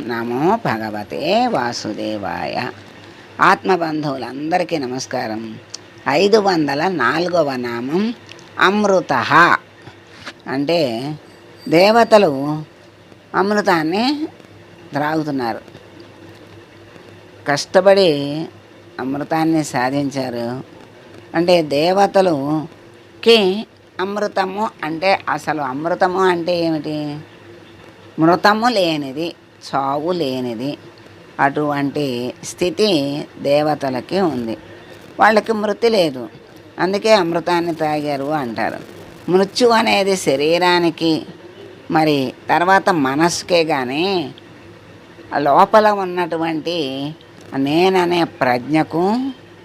నమో భగవతే వాసుదేవాయ. ఆత్మబంధువులందరికీ నమస్కారం. ఐదు వందల నాలుగవ నామం అమృత. అంటే దేవతలు అమృతాన్ని త్రాగుతున్నారు. కష్టపడి అమృతాన్ని సాధించారు. అంటే దేవతలుకి అమృతము అంటే అసలు అమృతము అంటే ఏమిటి? మృతము లేనిది. చావు లేనిది. అటువంటి స్థితి దేవతలకి ఉంది. వాళ్ళకి మృతి లేదు. అందుకే అమృతాన్ని తాగారు అంటారు. మృత్యు అనేది శరీరానికి మరి తర్వాత మనస్సుకే కానీ లోపల ఉన్నటువంటి నేననే ప్రజ్ఞకు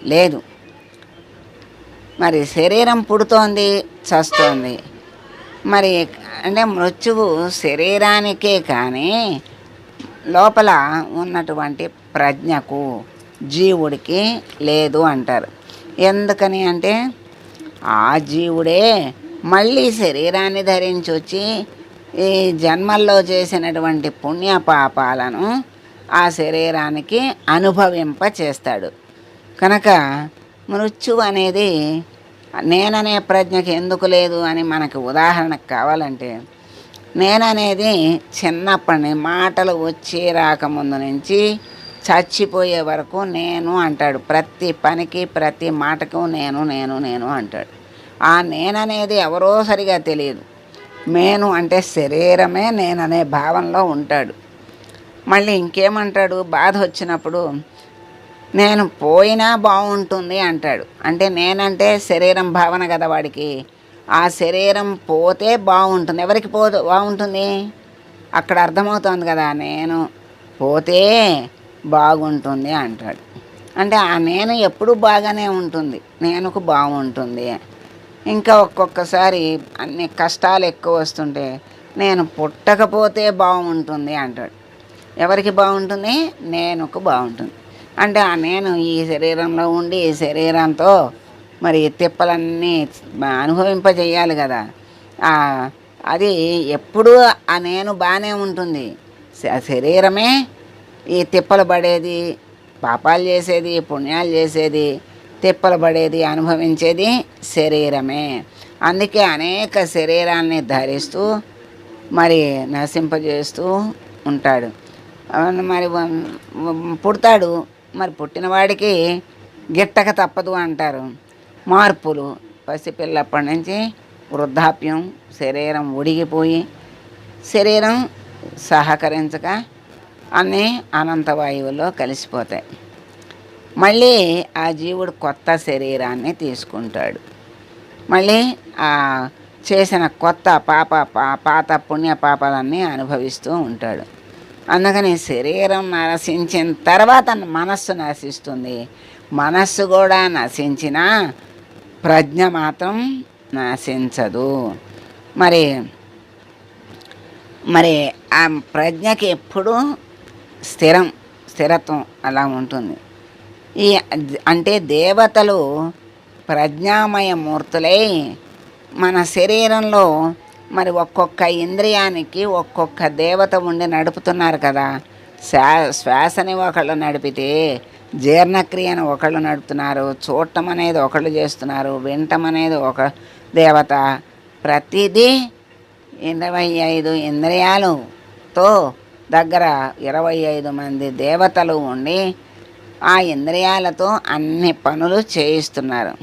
లేదు. మరి శరీరం పుడుతోంది చస్తోంది. మరి అంటే మృత్యువు శరీరానికే కానీ లోపల ఉన్నటువంటి ప్రజ్ఞకు జీవుడికి లేదు అంటారు. ఎందుకని అంటే ఆ జీవుడే మళ్ళీ శరీరాన్ని ధరించి వచ్చి ఈ జన్మల్లో చేసినటువంటి పుణ్య పాపాలను ఆ శరీరానికి అనుభవింప చేస్తాడు. కనుక మృత్యు అనేది నేననే ప్రజ్ఞకి ఎందుకు లేదు అని మనకు ఉదాహరణకు కావాలంటే నేననేది చిన్నప్పటి మాటలు వచ్చి రాకముందు నుంచి చచ్చిపోయే వరకు నేను అంటాడు. ప్రతి పనికి ప్రతి మాటకు నేను నేను నేను అంటాడు. ఆ నేననేది ఎవరో సరిగా తెలియదు. నేను అంటే శరీరమే నేననే భావనలో ఉంటాడు. మళ్ళీ ఇంకేమంటాడు? బాధ వచ్చినప్పుడు నేను పోయినా బాగుంటుంది అంటాడు. అంటే నేనంటే శరీరం భావన కదా వాడికి. ఆ శరీరం పోతే బాగుంటుంది. ఎవరికి పో బాగుంటుంది? అక్కడ అర్థమవుతుంది కదా నేను పోతే బాగుంటుంది అంటాడు. అంటే ఆ నేను ఎప్పుడు బాగానే ఉంటుంది నేనుకు బాగుంటుంది. ఇంకా ఒక్కొక్కసారి అన్ని కష్టాలు ఎక్కువ వస్తుంటే నేను పుట్టకపోతే బాగుంటుంది అంటాడు. ఎవరికి బాగుంటుంది? నేనుకు బాగుంటుంది. అంటే ఆ నేను ఈ శరీరంలో ఉండి ఈ శరీరంతో మరి తిప్పలన్నీ అనుభవింపజేయాలి కదా. అది ఎప్పుడూ ఆ నేను బాగానే ఉంటుంది. శరీరమే ఈ తిప్పలు పడేది పాపాలు చేసేది పుణ్యాలు చేసేది తిప్పలు పడేది అనుభవించేది శరీరమే. అందుకే అనేక శరీరాన్ని ధరిస్తూ మరి నశింపజేస్తూ ఉంటాడు. మరి పుడతాడు. మరి పుట్టినవాడికి గిట్టక తప్పదు అంటారు. మార్పులు. పసిపిల్లప్పటి నుంచి వృద్ధాప్యం శరీరం ఉడిగిపోయి శరీరం సహకరించక అన్నీ అనంత వాయువులో కలిసిపోతాయి. మళ్ళీ ఆ జీవుడు కొత్త శరీరాన్ని తీసుకుంటాడు. మళ్ళీ ఆ చేసిన కొత్త పాప పా- పాత పుణ్య పాపాలన్నీ అనుభవిస్తూ ఉంటాడు. అందుకని శరీరం నశించిన తర్వాత మనస్సు నశిస్తుంది. మనస్సు కూడా నశించినా ప్రజ్ఞ మాత్రం నశించదు. మరి మరి ఆ ప్రజ్ఞకి ఎప్పుడూ స్థిరం స్థిరత్వం అలా ఉంటుంది. ఈ అంటే దేవతలు ప్రజ్ఞామయ మూర్తులై మన శరీరంలో మరి ఒక్కొక్క ఇంద్రియానికి ఒక్కొక్క దేవత ఉండి నడుపుతున్నారు కదా. శ్వా శ్వాసని ఒకళ్ళు నడిపితే జీర్ణక్రియను ఒకళ్ళు నడుపుతున్నారు. చూడటం అనేది ఒకళ్ళు చేస్తున్నారు. వినటం అనేది ఒక దేవత. ప్రతిదీ ఇరవై ఐదు ఇంద్రియాలతో దగ్గర ఇరవై ఐదు మంది దేవతలు ఉండి ఆ ఇంద్రియాలతో అన్ని పనులు చేయిస్తున్నారు.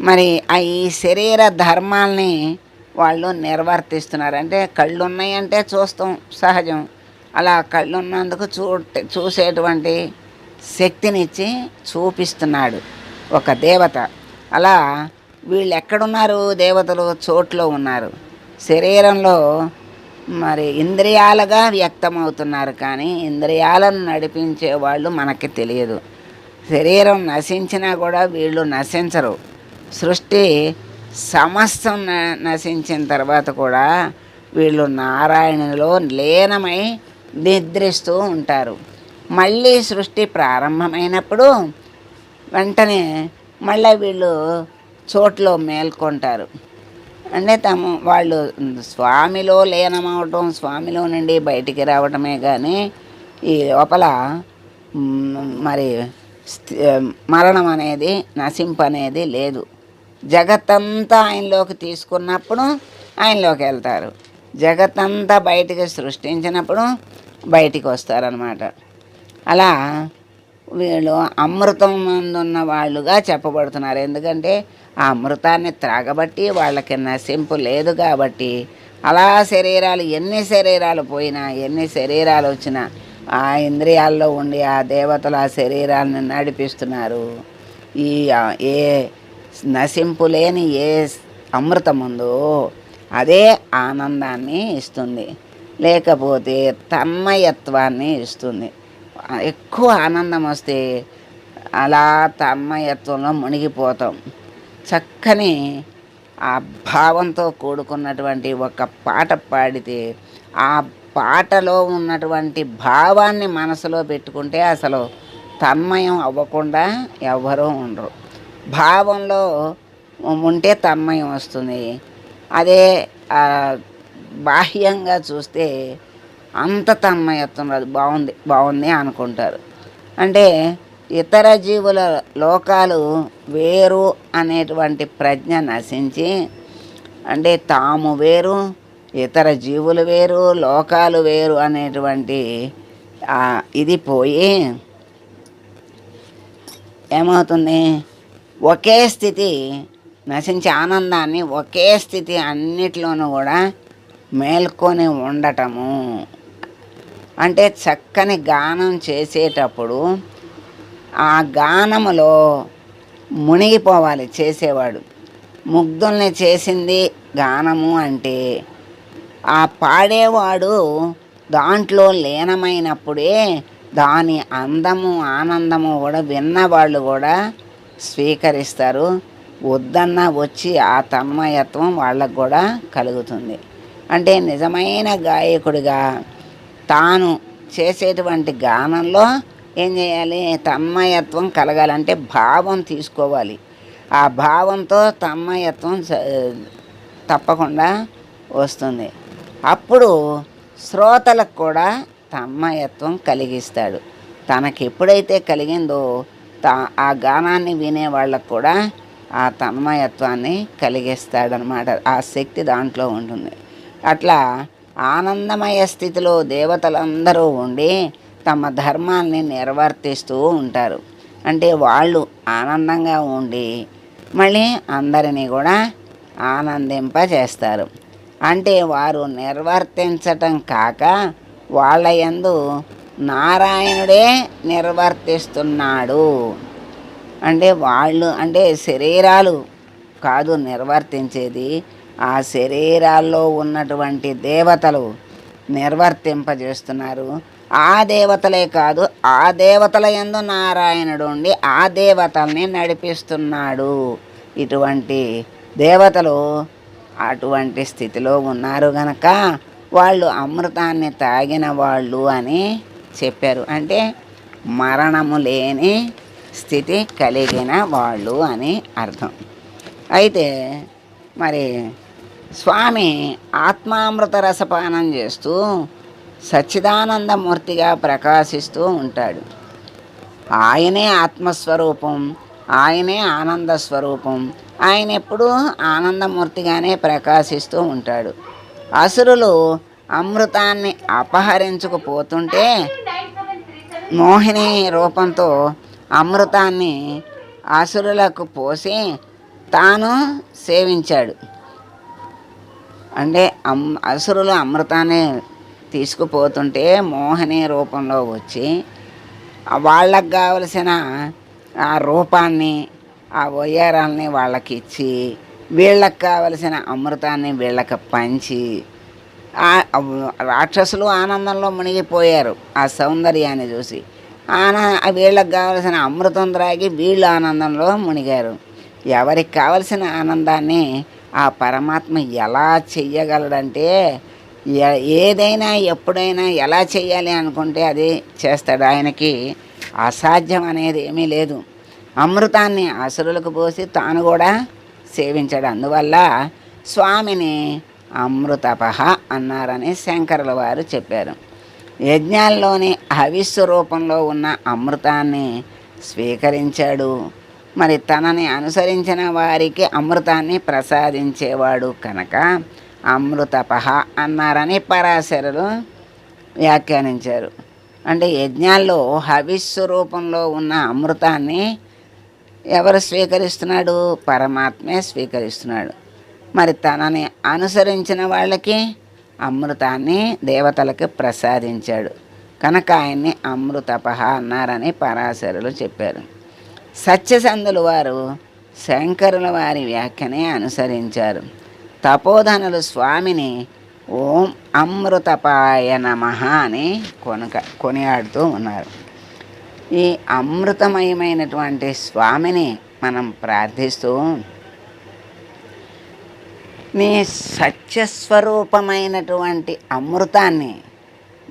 మరి ఆ ఈ శరీర ధర్మాల్ని వాళ్ళు నిర్వర్తిస్తున్నారు. అంటే కళ్ళు ఉన్నాయంటే చూస్తాం సహజం. అలా కళ్ళు ఉన్నందుకు చూ చూసేటువంటి శక్తినిచ్చి చూపిస్తున్నాడు ఒక దేవత. అలా వీళ్ళు ఎక్కడున్నారు దేవతలు? చోట్లో ఉన్నారు. శరీరంలో మరి ఇంద్రియాలుగా వ్యక్తమవుతున్నారు కానీ ఇంద్రియాలను నడిపించే వాళ్ళు మనకి తెలియదు. శరీరం నశించినా కూడా వీళ్ళు నశించరు. సృష్టి సమస్తం న- నశించిన తర్వాత కూడా వీళ్ళు నారాయణులో లీనమై నిద్రిస్తూ ఉంటారు. మళ్ళీ సృష్టి ప్రారంభమైనప్పుడు వెంటనే మళ్ళీ వీళ్ళు చోట్లో మేల్కొంటారు. అంటే తమ వాళ్ళు స్వామిలో లీనమవటం స్వామిలో నుండి బయటికి రావటమే కానీ ఈ లోపల మరి మరణం అనేది నశింపు అనేది లేదు. జగత్తంతా ఆయనలోకి తీసుకున్నప్పుడు ఆయనలోకి వెళ్తారు జగత్తంతా బయటికి సృష్టించినప్పుడు బయటికి వస్తారనమాట అలా వీళ్ళు అమృతం మందున్న వాళ్ళుగా చెప్పబడుతున్నారు. ఎందుకంటే ఆ అమృతాన్ని త్రాగబట్టి వాళ్ళకి నశింపు లేదు కాబట్టి అలా శరీరాలు ఎన్ని శరీరాలు పోయినా ఎన్ని శరీరాలు వచ్చినా ఆ ఇంద్రియాల్లో ఉండి ఆ దేవతలు ఆ శరీరాలను నడిపిస్తున్నారు. ఈ ఏ నశింపు లేని ఏ అమృతం ఉందో అదే ఆనందాన్ని ఇస్తుంది. లేకపోతే తన్మయత్వాన్ని ఇస్తుంది. ఎక్కువ ఆనందం వస్తే అలా తన్మయత్వంలో మునిగిపోతాం. చక్కని ఆ భావంతో కూడుకున్నటువంటి ఒక పాట పాడితే ఆ పాటలో ఉన్నటువంటి భావాన్ని మనసులో పెట్టుకుంటే అసలు తన్మయం అవ్వకుండా ఎవ్వరూ ఉండరు. భావంలో ఉంటే తన్మయం వస్తుంది. అదే బాహ్యంగా చూస్తే అంత తన్మయత్వం రాదు. బాగుంది బాగుంది అనుకుంటారు. అంటే ఇతర జీవుల లోకాలు వేరు అనేటువంటి ప్రజ్ఞ నశించి అంటే తాము వేరు ఇతర జీవులు వేరు లోకాలు వేరు అనేటువంటి ఇది పోయి ఏమవుతుంది? ఒకే స్థితి నశించే ఆనందాన్ని ఒకే స్థితి అన్నిటిలోనూ కూడా మేల్కొని ఉండటము. అంటే చక్కని గానం చేసేటప్పుడు ఆ గానములో మునిగిపోవాలి చేసేవాడు. ముగ్ధుల్ని చేసింది గానము అంటే ఆ పాడేవాడు దాంట్లో లీనమైనప్పుడే దాని అందము ఆనందము కూడా విన్నవాళ్ళు కూడా స్వీకరిస్తారు. వద్దన్న వచ్చి ఆ తన్మయత్వం వాళ్ళకు కూడా కలుగుతుంది. అంటే నిజమైన గాయకుడిగా తాను చేసేటువంటి గానంలో ఏం చేయాలి? తన్మయత్వం కలగాలంటే భావం తీసుకోవాలి. ఆ భావంతో తన్మయత్వం తప్పకుండా వస్తుంది. అప్పుడు శ్రోతలకు కూడా తన్మయత్వం కలిగిస్తాడు. తనకి ఎప్పుడైతే కలిగిందో తా ఆ గానాన్ని వినే వాళ్ళకు కూడా ఆ తన్మయత్వాన్ని కలిగిస్తాడనమాట ఆ శక్తి దాంట్లో ఉంటుంది. అట్లా ఆనందమయ స్థితిలో దేవతలందరూ ఉండి తమ ధర్మాల్ని నిర్వర్తిస్తూ ఉంటారు. అంటే వాళ్ళు ఆనందంగా ఉండి మళ్ళీ అందరినీ కూడా ఆనందింపజేస్తారు. అంటే వారు నిర్వర్తించటం కాక వాళ్ళ యందు నారాయణుడే నిర్వర్తిస్తున్నాడు. అంటే వాళ్ళు అంటే శరీరాలు కాదు నిర్వర్తించేది. ఆ శరీరాల్లో ఉన్నటువంటి దేవతలు నిర్వర్తింపజేస్తున్నారు. ఆ దేవతలే కాదు ఆ దేవతల యందు నారాయణుడు ఉండి ఆ దేవతల్ని నడిపిస్తున్నాడు. ఇటువంటి దేవతలు అటువంటి స్థితిలో ఉన్నారు గనక వాళ్ళు అమృతాన్ని తాగిన వాళ్ళు అని చెప్పారు. అంటే మరణము లేని స్థితి కలిగిన వాళ్ళు అని అర్థం. అయితే మరి స్వామి ఆత్మామృత రసపానం చేస్తూ సచ్చిదానందమూర్తిగా ప్రకాశిస్తూ ఉంటాడు. ఆయనే ఆత్మస్వరూపం ఆయనే ఆనంద స్వరూపం ఆయన ఎప్పుడూ ఆనందమూర్తిగానే ప్రకాశిస్తూ ఉంటాడు. అసురులు అమృతాన్ని అపహరించుకుపోతుంటే మోహిని రూపంతో అమృతాన్ని అసురులకు పోసి తాను సేవించాడు. అంటే అమ్ అసురులు అమృతాన్ని తీసుకుపోతుంటే మోహిని రూపంలో వచ్చి వాళ్ళకు కావలసిన ఆ రూపాన్ని ఆ వయ్యారాల్ని వాళ్ళకి ఇచ్చి వీళ్ళకి కావలసిన అమృతాన్ని వీళ్ళకి పంచి రాక్షసులు ఆనందంలో మునిగిపోయారు ఆ సౌందర్యాన్ని చూసి. ఆనా వీళ్ళకి కావలసిన అమృతం త్రాగి వీళ్ళు ఆనందంలో మునిగారు. ఎవరికి కావలసిన ఆనందాన్ని ఆ పరమాత్మ ఎలా చెయ్యగలడంటే ఏదైనా ఎప్పుడైనా ఎలా చేయాలి అనుకుంటే అది చేస్తాడు. ఆయనకి అసాధ్యం అనేది ఏమీ లేదు. అమృతాన్ని అసురులకు పోసి తాను కూడా సేవించాడు. అందువల్ల స్వామిని అమృతపహ అన్నారని శంకరుల వారు చెప్పారు. యజ్ఞాల్లోని హవిస్సు రూపంలో ఉన్న అమృతాన్ని స్వీకరించాడు. మరి తనని అనుసరించిన వారికి అమృతాన్ని ప్రసాదించేవాడు కనుక అమృతపహ అన్నారని పరాశరులు వ్యాఖ్యానించారు. అంటే యజ్ఞాల్లో హవిస్సు రూపంలో ఉన్న అమృతాన్ని ఎవరు స్వీకరిస్తున్నాడు? పరమాత్మే స్వీకరిస్తున్నాడు. మరి తనని అనుసరించిన వాళ్ళకి అమృతాన్ని దేవతలకు ప్రసాదించాడు. కనుక ఆయన్ని అమృతపహ అన్నారని పరాశరులు చెప్పారు. సత్యసంధులు వారు శంకరుల వారి వ్యాఖ్యనే అనుసరించారు. తపోధనులు స్వామిని ఓం అమృతపాయ నమః అని కొనక కొనియాడుతూ ఉన్నారు. ఈ అమృతమయమైనటువంటి స్వామిని మనం ప్రార్థిస్తూ నీ సత్యస్వరూపమైనటువంటి అమృతాన్ని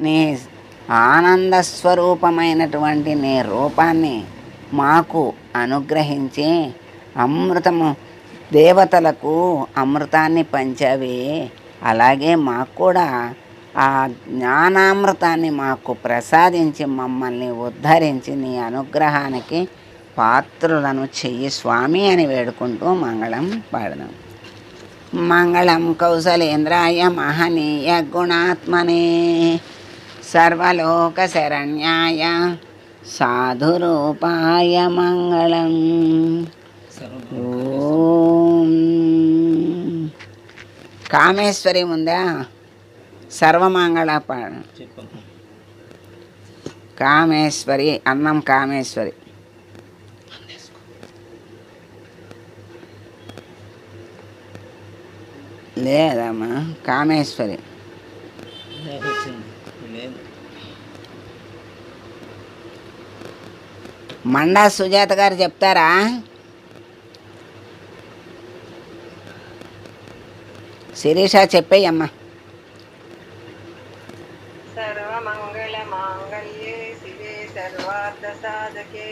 నీ ఆనంద స్వరూపమైనటువంటి నీ రూపాన్ని మాకు అనుగ్రహించి అమృతము దేవతలకు అమృతాన్ని పంచావి. అలాగే మాకు కూడా ఆ జ్ఞానామృతాన్ని మాకు ప్రసాదించి మమ్మల్ని ఉద్ధరించి నీ అనుగ్రహానికి పాత్రులను చెయ్యి స్వామి అని వేడుకుంటూ మంగళం పాడదాం. మంగళం కౌసలేంద్రాయ మహనీయ గుణాత్మనే. సర్వలోక శరణ్యాయ సాధురూపాయ మంగళం. ఓం. కామేశ్వరి ఉందా సర్వమంగళ పాడ కామేశ్వరి అన్నం కామేశ్వరి. లేదమ్మా కామేశ్వరి. మండా సుజాత గారు చెప్తారా? శిరీష చెప్పేయమ్మా. సర్వమంగళ మాంగళ్యే శివే సర్వార్థ సాధకే